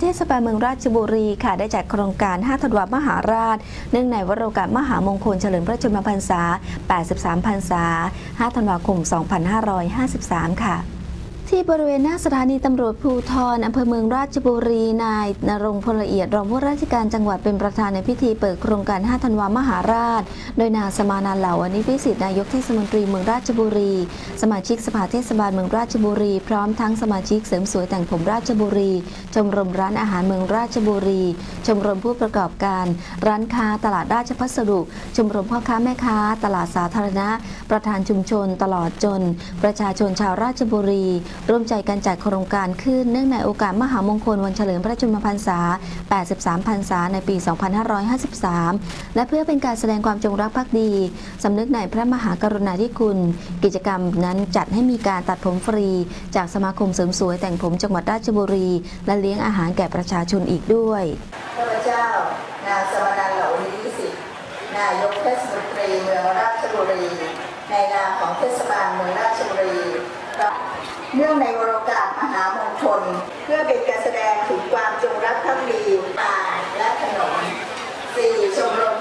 เทศบาลเมืองราชบุรีค่ะได้จัดโครงการ 5 ธันวามหาราช เนื่องในวโรกาสมหามงคลเฉลิมพระชนมพรรษา 83 พรรษา 5 ธันวาคม 2553 ค่ะ ที่บริเวณหน้าสถานีตำรวจภูธรอำเภอเมืองราชบุรี นายนรงพลละเอียดรองผู้ราชการจังหวัดเป็นประธานในพิธีเปิดโครงการ 5 ธันวามหาราช โดยนางสมานาเหล่าอนิพิสิทธิ์นายกเทศมนตรีเมืองราชบุรี สมาชิกสภาเทศบาลเมืองราชบุรี พร้อมทั้งสมาชิกเสริมสวยแต่งผมราชบุรี ชมรมร้านอาหารเมืองราชบุรี ชมรมผู้ประกอบการ ร้านค้าตลาดราชพัสดุ ชมรมพ่อค้าแม่ค้า ตลาดสาธารณะ ประธานชุมชน ตลอดจน ประชาชนชาวราชบุรีร่วมใจกันจัดโครงการขึ้นเนื่องในโอกาสมหามงคลวันเฉลิมพระชนมพรรษา 83 พรรษาในปี 2553 และเพื่อเป็นการแสดงความจงรักภักดี สำนึกในพระมหากรุณาธิคุณ กิจกรรมนั้นจัดให้มีการตัดผมฟรี จากสมาคมเสริมสวยแต่งผมจังหวัดราชบุรี และเลี้ยงอาหารแก่ประชาชนอีกด้วยข้าพเจ้านางสมนันเหล่านิวิสิทธิ์นายกเทศมนตรีเมืองราชบุรี ในนามของเทศบาลเมืองราชบุรี เนื่องในวรกาสมหามงคล เพื่อเป็นการแสดงถึงความจงรักภักดีป่าและถนนสี่ชมรม